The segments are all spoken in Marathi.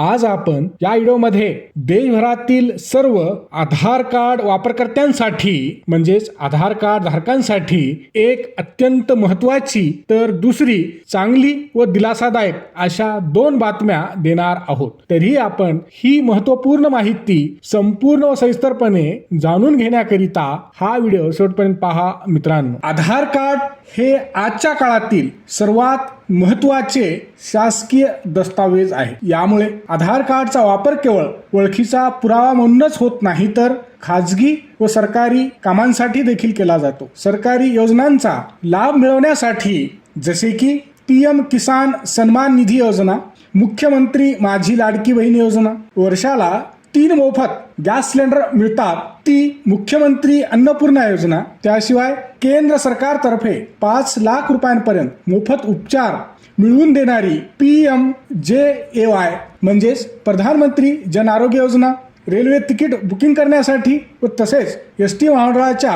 आज आपण या व्हिडिओमध्ये देशभरातील सर्व आधार कार्ड वापरकर्त्यांसाठी म्हणजेच आधार कार्ड धारकांसाठी एक अत्यंत महत्वाची तर दुसरी चांगली व दिलासादायक अशा दोन बातम्या देणार आहोत. तरीही आपण ही महत्त्वपूर्ण माहिती संपूर्ण व सविस्तरपणे जाणून घेण्याकरिता हा व्हिडिओ शेवटपर्यंत पहा मित्रांनो. आधार कार्ड हे आजच्या काळातील सर्वात महत्त्वाचे शासकीय दस्तावेज आहे यामुळे आधार कार्डचा वापर केवळ ओळखीचा पुरावा म्हणूनच होत नाही तर खाजगी व सरकारी कामांसाठी देखील केला जातो. सरकारी योजनांचा लाभ मिळवण्यासाठी जसे की पी एम किसान सन्मान निधी योजना मुख्यमंत्री माझी लाडकी बहीण योजना वर्षाला तीन मोफत गॅस सिलेंडर मिळतात. ती मुख्यमंत्री अन्नपूर्णा योजना त्याशिवाय केंद्र सरकारतर्फे पाच लाख रुपयांपर्यंत मोफत उपचार मिळवून देणारी पी एम जे ए वाय म्हणजेच प्रधानमंत्री Jan Arogya Yojana railway ticket booking करण्यासाठी व तसेच एस टी महामंडळाच्या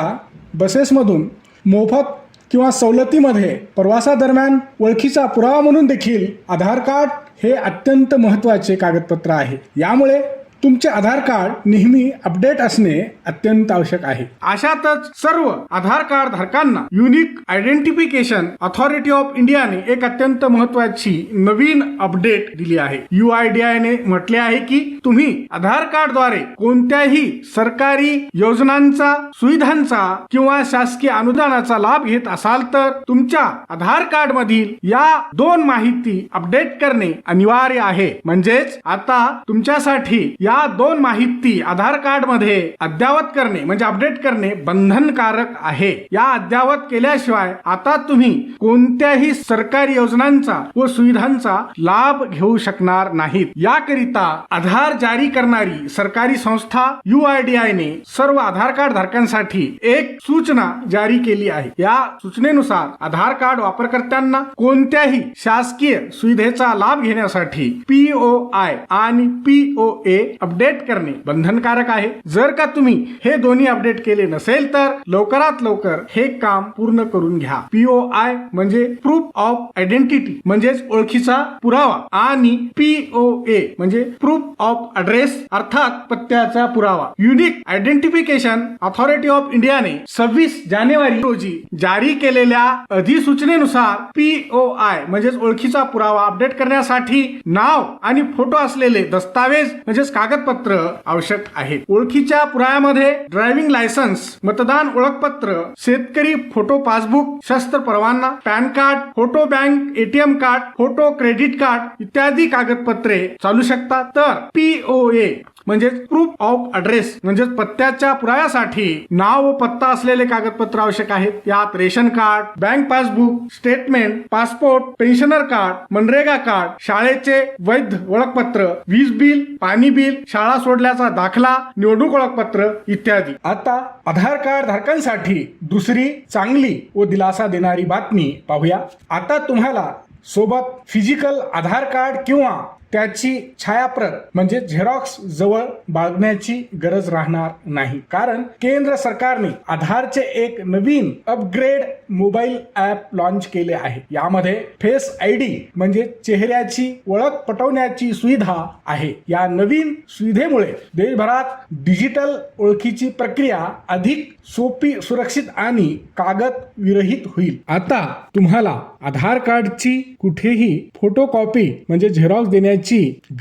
बसेसमधून मोफत किंवा सवलतीमध्ये प्रवासादरम्यान ओळखीचा पुरावा म्हणून देखील आधार कार्ड हे अत्यंत महत्त्वाचे कागदपत्र आहे. यामुळे तुमचे आधार कार्ड नेहमी अपडेट असणे अत्यंत आवश्यक आहे. अशातच सर्व आधार कार्ड धारकांना युनिक आयडेंटिफिकेशन अथॉरिटी ऑफ इंडियाने एक अत्यंत महत्वाची नवीन अपडेट दिली आहे. यू आय डी आय ने म्हटले आहे की तुम्ही आधार कार्डद्वारे कोणत्याही सरकारी योजनांचा सुविधांचा किंवा शासकीय अनुदानाचा लाभ घेत असाल तर तुमच्या आधार कार्ड मधील या दोन माहिती अपडेट करणे अनिवार्य आहे. म्हणजेच आता तुमच्यासाठी या दोन माहिती आधार कार्डमध्ये अद्यावत करणे म्हणजे अपडेट करणे बंधनकारक आहे. या अद्यावत केल्याशिवाय आता तुम्ही कोणत्याही सरकारी योजनांचा व सुविधांचा लाभ घेऊ शकणार नाहीत. याकरिता आधार जारी करणारी सरकारी संस्था यू आय डी आय ने सर्व आधार कार्ड धारकांसाठी एक सूचना जारी केली आहे. या सूचनेनुसार आधार कार्ड वापरकर्त्यांना कोणत्याही शासकीय सुविधेचा लाभ घेण्यासाठी पीओ आय आणि पीओ ए अपडेट करणे बंधनकारक आहे. जर का तुम्ही हे दोन्ही अपडेट केले नसेल तर लवकरात लवकर हे काम पूर्ण करून घ्या. पीओ आय म्हणजे प्रूफ ऑफ आयडेंटिटी म्हणजेच ओळखीचा पुरावा आणि पीओ ए म्हणजे प्रूफ ऑफ अड्रेस अर्थात पत्त्याचा पुरावा. युनिक आयडेंटिफिकेशन अथॉरिटी ऑफ इंडियाने सव्वीस जानेवारी रोजी जारी केलेल्या अधिसूचनेनुसार पीओ आय म्हणजेच ओळखीचा पुरावा अपडेट करण्यासाठी नाव आणि फोटो असलेले दस्तावेज म्हणजेच कागदपत्र आवश्यक आहे ओळखीच्या पुराव्यामध्ये ड्रायव्हिंग लायसन्स मतदान ओळखपत्र शेतकरी फोटो पासबुक शस्त्र परवाना PAN card photo bank ATM card photo credit card इत्यादी कागदपत्रे चालू शकतात. तर पीओए ए म्हणजेच प्रूफ ऑफ अड्रेस म्हणजेच पत्त्याच्या पुराव्यासाठी नाव व पत्ता असलेले कागदपत्र आवश्यक आहेत. यात ration card bank passbook statement passport pensioner card MNREGA card शाळेचे वैध ओळखपत्र वीज बिल पाणी बिल शाळा सोडल्याचा दाखला निवडणूक ओळखपत्र इत्यादी. आता आधार कार्ड धारकांसाठी दुसरी चांगली व दिलासा देणारी बातमी पाहूया. आता तुम्हाला सोबत फिजिकल आधार कार्ड किंवा त्याची छायाप्रत म्हणजे झेरॉक्स जवळ बाळगण्याची गरज राहणार नाही. कारण केंद्र सरकारने आधारचे एक नवीन अपग्रेड मोबाईल ऍप लॉन्च केले आहे. यामध्ये फेस आय डी म्हणजे चेहऱ्याची ओळख पटवण्याची सुविधा आहे. या नवीन सुविधेमुळे देशभरात डिजिटल ओळखीची प्रक्रिया अधिक सोपी सुरक्षित आणि कागद विरहित होईल. आता तुम्हाला आधार कार्डची कुठेही फोटोकॉपी म्हणजे झेरॉक्स देण्याची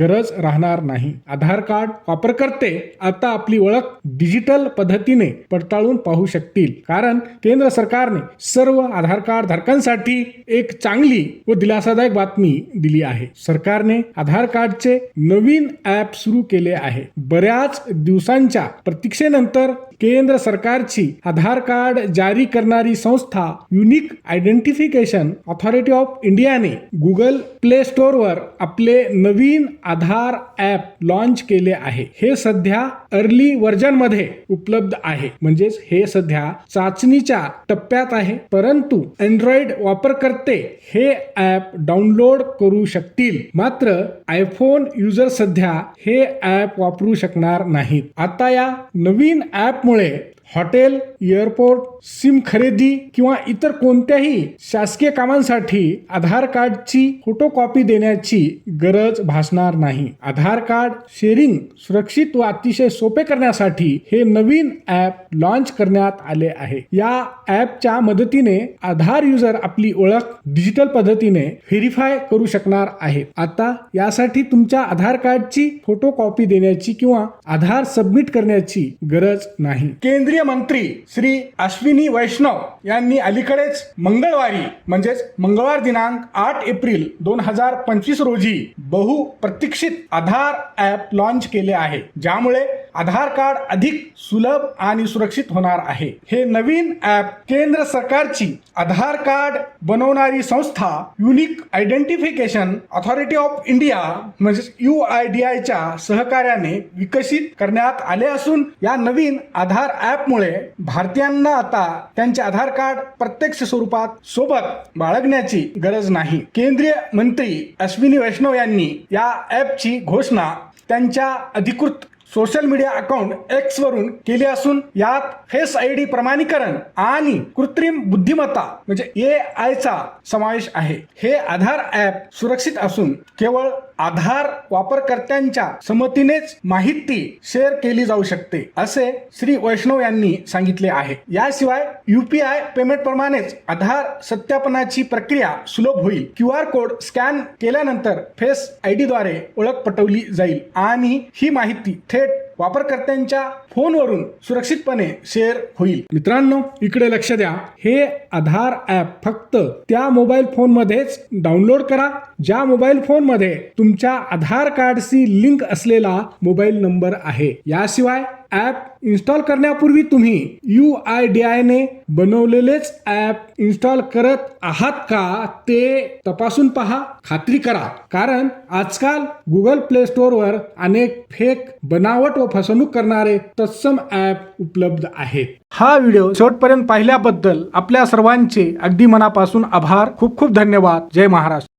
गरज राहणार नाही. आधार कार्ड वापरकर्ते आता आपली ओळख डिजिटल पद्धतीने पडताळून पाहू शकतील. कारण केंद्र सरकारने सर्व आधार कार्ड धारकांसाठी एक चांगली व दिलासादायक बातमी दिली आहे. सरकारने आधार कार्डचे नवीन ऍप सुरू केले आहे. बऱ्याच दिवसांच्या प्रतीक्षेनंतर केंद्र सरकारची आधार कार्ड जारी करणारी संस्था युनिक आयडेंटिफिकेशन ऑथॉरिटी ऑफ इंडियाने गुगल प्ले स्टोअरवर आपले नवीन नवीन आधार ऍप लॉन्च केले आहे. हे सध्या अर्ली व्हर्जनमध्ये उपलब्ध आहे. म्हणजेच हे सध्या चाचणीच्या टप्प्यात आहे. परंतु अँड्रॉइड वापरकर्ते हे ऍप डाउनलोड करू शकतील. मात्र आयफोन युजर सध्या हे ऍप वापरू शकणार नाहीत. आता या नवीन ऍपमुळे हॉटेल एअरपोर्ट सिम खरेदी किंवा इतर कोणत्याही शासकीय कामांसाठी आधार कार्डची फोटोकॉपी देण्याची गरज भासणार नाही. आधार कार्ड शेअरिंग सुरक्षित व अतिशय सोपे करण्यासाठी हे नवीन ऍप लॉन्च करण्यात आले आहे. या ऍपच्या मदतीने आधार युजर आपली ओळख डिजिटल पद्धतीने व्हेरीफाय करू शकणार आहेत आता यासाठी तुमच्या आधार कार्डची फोटोकॉपी देण्याची किंवा आधार सबमिट करण्याची गरज नाही. केंद्रीय मंत्री श्री अश्विनी वैष्णव यांनी अलीकडेच मंगळवारी म्हणजेच मंगळवार दिनांक आठ एप्रिल दोन हजार पंचवीस रोजी बहुप्रतीक्षित आधार ऍप लॉन्च केले आहे ज्यामुळे आधार कार्ड अधिक सुलभ आणि सुरक्षित होणार आहे. हे नवीन ऍप केंद्र सरकारची आधार कार्ड बनवणारी संस्था unique identification authority of India म्हणजेच यू आय डी आयच्या सहकार्याने विकसित करण्यात आले असून या नवीन आधार ॲपमुळे भारतीयांना आता त्यांचे आधार कार्ड प्रत्यक्ष स्वरूपात सोबत बाळगण्याची गरज नाही. केंद्रीय मंत्री अश्विनी वैष्णव यांनी या ॲपची घोषणा त्यांच्या अधिकृत सोशल मीडिया अकाउंट एक्स वरून केली असून यात फेस आय डी प्रमाणीकरण आणि कृत्रिम बुद्धिमत्ता म्हणजे ए आयचा समावेश आहे. हे आधार ॲप सुरक्षित असून केवळ आधार वापरकर्त्यांच्या संमतीनेच माहिती शेअर केली जाऊ शकते असे श्री वैष्णव यांनी सांगितले आहे. याशिवाय युपीआय पेमेंट प्रमाणेच आधार सत्यापनाची प्रक्रिया सुलभ होईल. क्यू आर कोड स्कॅन केल्यानंतर फेस आय डी द्वारे ओळख पटवली जाईल आणि ही माहिती थेट वापरकर्त्यांच्या फोनवरून सुरक्षितपणे शेअर होईल. मित्रांनो इकडे लक्ष द्या. हे आधार ऍप फक्त त्या मोबाईल फोन मध्येच डाउनलोड करा. ज्या मोबाईल फोनमध्ये तुमच्या आधार कार्डशी लिंक असलेला मोबाईल नंबर आहे. याशिवाय ऍप इन्स्टॉल करण्यापूर्वी तुम्ही यू आय डी आय ने बनवलेलेच ऍप इन्स्टॉल करत आहात का ते तपासून पहा. खात्री करा. कारण आजकाल गुगल प्ले स्टोअरवर अनेक फेक बनावट व फसवणूक करणारे तत्सम ऍप उपलब्ध आहेत. हा व्हिडिओ शेवटपर्यंत पाहिल्याबद्दल आपल्या सर्वांचे अगदी मनापासून आभार. खूप खूप धन्यवाद. जय महाराष्ट्र.